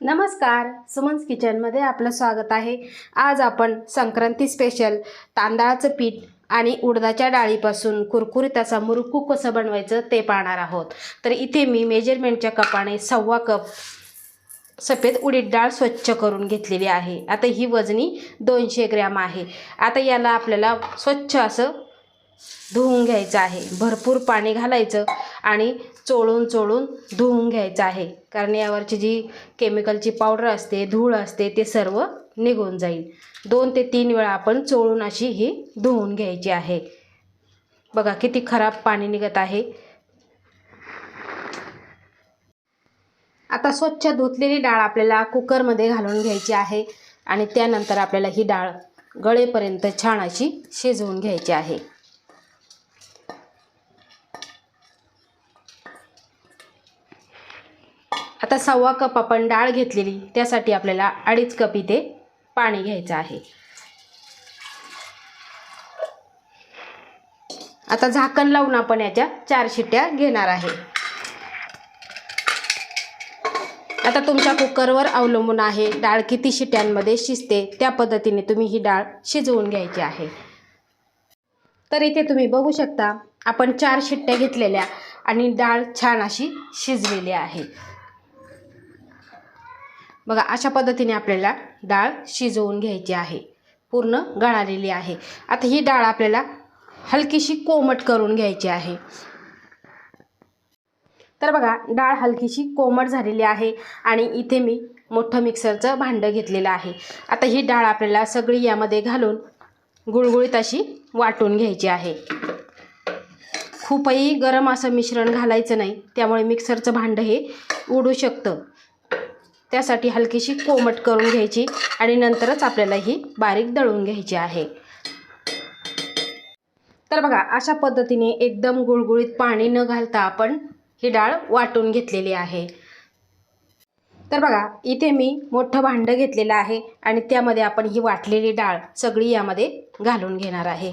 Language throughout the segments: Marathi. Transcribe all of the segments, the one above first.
नमस्कार सुमन्स किचनमध्ये आपलं स्वागत आहे. आज आपण संक्रांती स्पेशल तांदळाचं पीठ आणि उडदाच्या डाळीपासून कुरकुरीत असा मुरकू कसं बनवायचं ते पाहणार आहोत. तर इथे मी मेजरमेंटच्या कपाने सव्वा कप सफेद उडीद डाळ स्वच्छ करून घेतलेली आहे. आता ही वजनी दोनशे ग्रॅम आहे. आता याला आपल्याला स्वच्छ असं धुवून घ्यायचं आहे. भरपूर पाणी घालायचं आणि चोळून चोळून धुवून घ्यायचं आहे. कारण यावरची जी केमिकलची पावडर असते धूळ असते ते सर्व निघून जाईल. दोन ते तीन वेळा आपण चोळून अशी ही धुवून घ्यायची आहे. बघा किती खराब पाणी निघत आहे. आता स्वच्छ धुतलेली डाळ आपल्याला कुकरमध्ये घालून घ्यायची आहे आणि त्यानंतर आपल्याला ही डाळ गळेपर्यंत छान अशी शिजवून घ्यायची आहे. आता सव्वा कप आपण डाळ घेतलेली त्यासाठी आपल्याला अडीच कप इथे पाणी घ्यायचं आहे. आता झाकण लावून आपण याच्या चार शिट्ट्या घेणार आहे. आता तुमच्या कुकरवर अवलंबून आहे. डाळ किती शिट्ट्यांमध्ये शिजते त्या पद्धतीने तुम्ही ही डाळ शिजवून घ्यायची आहे. तर इथे तुम्ही बघू शकता आपण चार शिट्ट्या घेतलेल्या आणि डाळ छान अशी शिजलेली आहे. बघा अशा पद्धतीने आपल्याला डाळ शिजवून घ्यायची आहे. पूर्ण गळालेली आहे. आता ही डाळ आपल्याला हलकीशी कोमट करून घ्यायची आहे. तर बघा डाळ हलकीशी कोमट झालेली आहे आणि इथे मी मोठं मिक्सरचं भांडं घेतलेलं आहे. आता ही डाळ आपल्याला सगळी यामध्ये घालून गुळगुळीत अशी वाटून घ्यायची आहे. खूपही गरम असं मिश्रण घालायचं नाही त्यामुळे मिक्सरचं भांडं हे उडू शकतं. त्यासाठी हलकीशी कोमट करून घ्यायची आणि नंतरच आपल्याला ही बारीक दळून घ्यायची आहे. तर बघा अशा पद्धतीने एकदम गुळगुळीत पाणी न घालता आपण ही डाळ वाटून घेतलेली आहे. तर बघा इथे मी मोठं भांडं घेतलेलं आहे आणि त्यामध्ये आपण ही वाटलेली डाळ सगळी यामध्ये घालून घेणार आहे.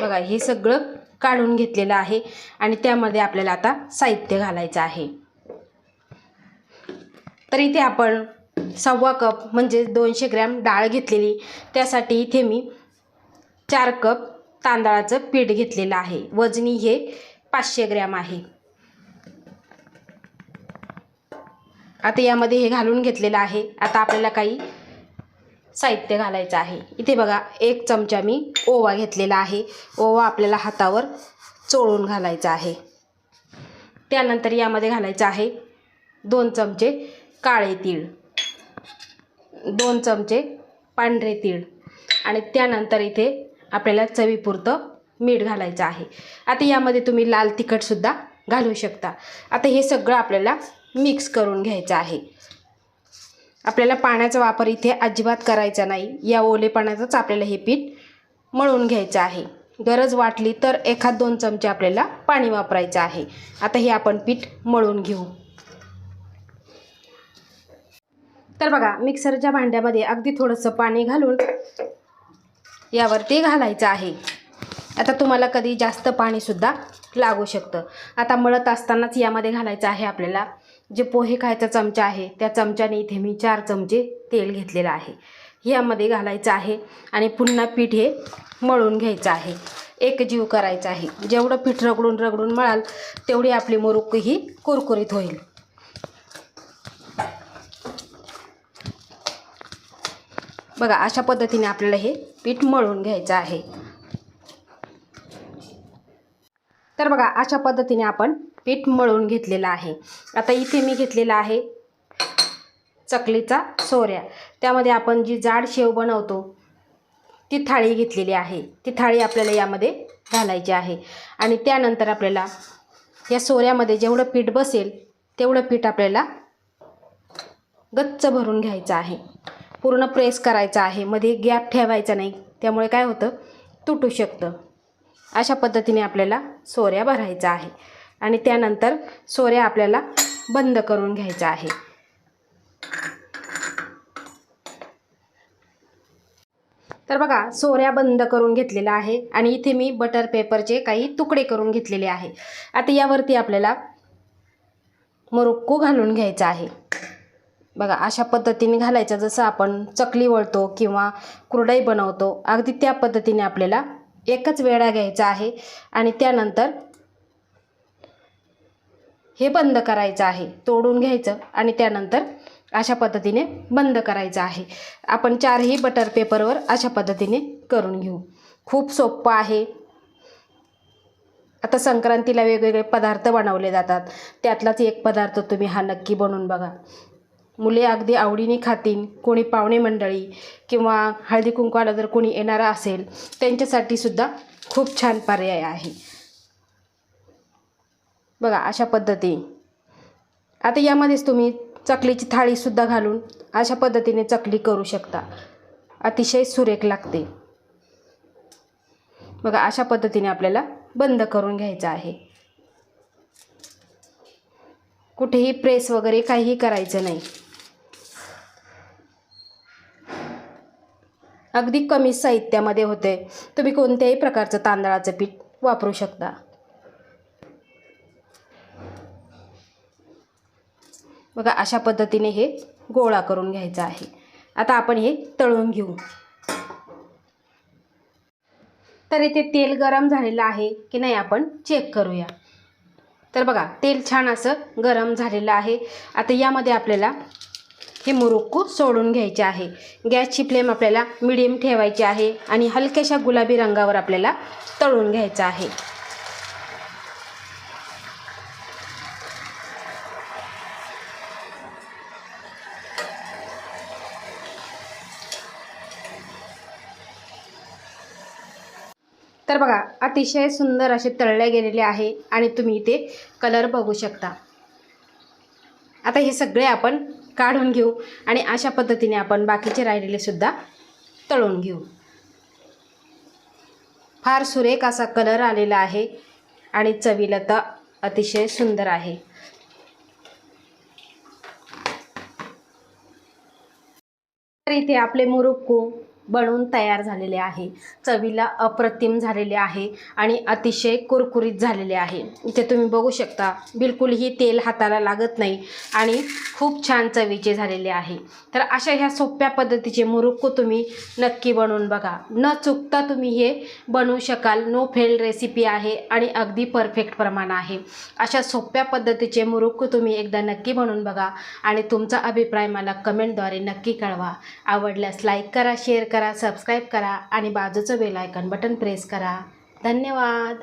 बघा हे सगळं काढून घेतलेलं आहे आणि त्यामध्ये आपल्याला आता साहित्य घालायचं आहे. तर इथे आपण सव्वा कप म्हणजे दोनशे ग्रॅम डाळ घेतलेली त्यासाठी इथे मी चार कप तांदळाचं पीठ घेतलेलं आहे. वजनी हे पाचशे ग्रॅम आहे. आता यामध्ये हे घालून घेतलेलं आहे. आता आपल्याला काही साहित्य घालायचं आहे. इथे बघा एक चमचा मी ओवा घेतलेला आहे. ओवा आपल्याला हातावर चोळून घालायचा आहे. त्यानंतर यामध्ये घालायचं आहे दोन चमचे काळे तीळ. दोन चमचे पांढरे तीळ. आणि त्यानंतर इथे आपल्याला चवीपुरतं मीठ घालायचं आहे. आता यामध्ये तुम्ही लाल तिखटसुद्धा घालू शकता. आता हे सगळं आपल्याला मिक्स करून घ्यायचं आहे. आपल्याला पाण्याचा वापर इथे अजिबात करायचा नाही. या ओले आपल्याला हे पीठ मळून घ्यायचं आहे. गरज वाटली तर एखाद दोन चमचे आपल्याला पाणी वापरायचं आहे. आता हे आपण पीठ मळून घेऊ. तर बघा मिक्सरच्या भांड्यामध्ये अगदी थोडंसं पाणी घालून यावरती घालायचं आहे. आता तुम्हाला कधी जास्त पाणीसुद्धा लागू शकतं. आता मळत असतानाच यामध्ये घालायचं आहे आपल्याला जे पोहे खायचा चमचा आहे त्या चमच्याने इथे मी चार चमचे तेल घेतलेलं आहे. यामध्ये घालायचं आहे आणि पुन्हा पीठ हे मळून घ्यायचं आहे. एक जीव करायचा आहे. जेवढं पीठ रगडून रगडून मळाल तेवढी आपली मुरुक ही कुरकुरीत होईल. बघा अशा पद्धतीने आपल्याला हे पीठ मळून घ्यायचं आहे. तर बघा अशा पद्धतीने आपण पीठ मळून घेतलेलं आहे. आता इथे मी घेतलेला आहे चकलीचा सोऱ्या. त्यामध्ये आपण जी जाड शेव बनवतो ती थाळी घेतलेली आहे. ती थाळी आपल्याला यामध्ये घालायची आहे. आणि त्यानंतर आपल्याला या सोऱ्यामध्ये जेवढं पीठ बसेल तेवढं पीठ आपल्याला गच्च भरून घ्यायचं आहे. पूर्ण प्रेस करायचा आहे. मध्ये गॅप ठेवायचा नाही. त्यामुळे काय होतं? तुटू शकतं. अशा पद्धतीने आपल्याला सोऱ्या भरायचा आहे. आणि त्यानंतर सोऱ्या आपल्याला बंद करून घ्यायचा आहे. तर बघा सोऱ्या बंद करून घेतलेला आहे आणि इथे मी बटर पेपरचे काही तुकडे करून घेतलेले आहे. आता यावरती आपल्याला मरुक्कू घालून घ्यायचा आहे. बघा अशा पद्धतीने घालायचं जसं आपण चकली वळतो किंवा कुरडई बनवतो अगदी त्या पद्धतीने आपल्याला एकच वेळा घ्यायचा आहे. आणि त्यानंतर हे बंद करायचं आहे. तोडून घ्यायचं आणि त्यानंतर अशा पद्धतीने बंद करायचं आहे. आपण चारही बटर पेपरवर अशा पद्धतीने करून घेऊ. खूप सोपं आहे. आता संक्रांतीला वेगवेगळे पदार्थ बनवले जातात. त्यातलाच एक पदार्थ तुम्ही हा नक्की बनवून बघा. मुले अगदी आवडीने खातील. कोणी पाहुणे मंडळी किंवा हळदी कुंकवाला जर कोणी येणारा असेल त्यांच्यासाठी सुद्धा खूप छान पर्याय आहे. बघा अशा पद्धतीने आता यामध्येच तुम्ही चकलीची थाळीसुद्धा घालून अशा पद्धतीने चकली करू शकता. अतिशय सुरेख लागते. बघा अशा पद्धतीने आपल्याला बंद करून घ्यायचं आहे. कुठेही प्रेस वगैरे काहीही करायचं नाही. अगदी कमी साहित्यामध्ये होते. तुम्ही कोणत्याही प्रकारचं तांदळाचं पीठ वापरू शकता. बघा अशा पद्धतीने हे गोळा करून घ्यायचा आहे. आता आपण हे तळून घेऊ. तर इथे तेल गरम झालेलं आहे की नाही आपण चेक करूया. तर बघा तेल छान असं गरम झालेलं आहे. आता यामध्ये आपल्याला हे मुरुक्कू सोडून घ्यायचे आहे. गॅसची फ्लेम आपल्याला मिडियम ठेवायची आहे आणि हलक्याशा गुलाबी रंगावर आपल्याला तळून घ्यायचं आहे तर बघा अतिशय सुंदर असे तळले गेलेले आहे आणि तुम्ही इथे कलर बघू शकता. आता हे सगळे आपण काढून घेऊ आणि अशा पद्धतीने आपण बाकीचे राहिलेले सुद्धा तळून घेऊ. फार सुरेख असा कलर आलेला आहे आणि चवीला तर अतिशय सुंदर आहे. तर इथे आपले मुरुक्कू बनवून तयार झालेले आहे. चवीला अप्रतिम झालेले आहे आणि अतिशय कुरकुरीत झालेले आहे. इथे तुम्ही बघू शकता बिलकुलही तेल हाताला लागत नाही आणि खूप छान चवीचे झालेले आहे. तर अशा ह्या सोप्या पद्धतीचे मुरुक्क तुम्ही नक्की बनवून बघा. न चुकता तुम्ही हे बनवू शकाल. नो फेल रेसिपी आहे आणि अगदी परफेक्ट प्रमाण आहे. अशा सोप्या पद्धतीचे मुरुक्क तुम्ही एकदा नक्की बनवून बघा आणि तुमचा अभिप्राय मला कमेंटद्वारे नक्की कळवा. आवडल्यास लाईक करा शेअर करा सबस्क्राईब करा आणि बाजूचं बेल आयकन बटन प्रेस करा. धन्यवाद.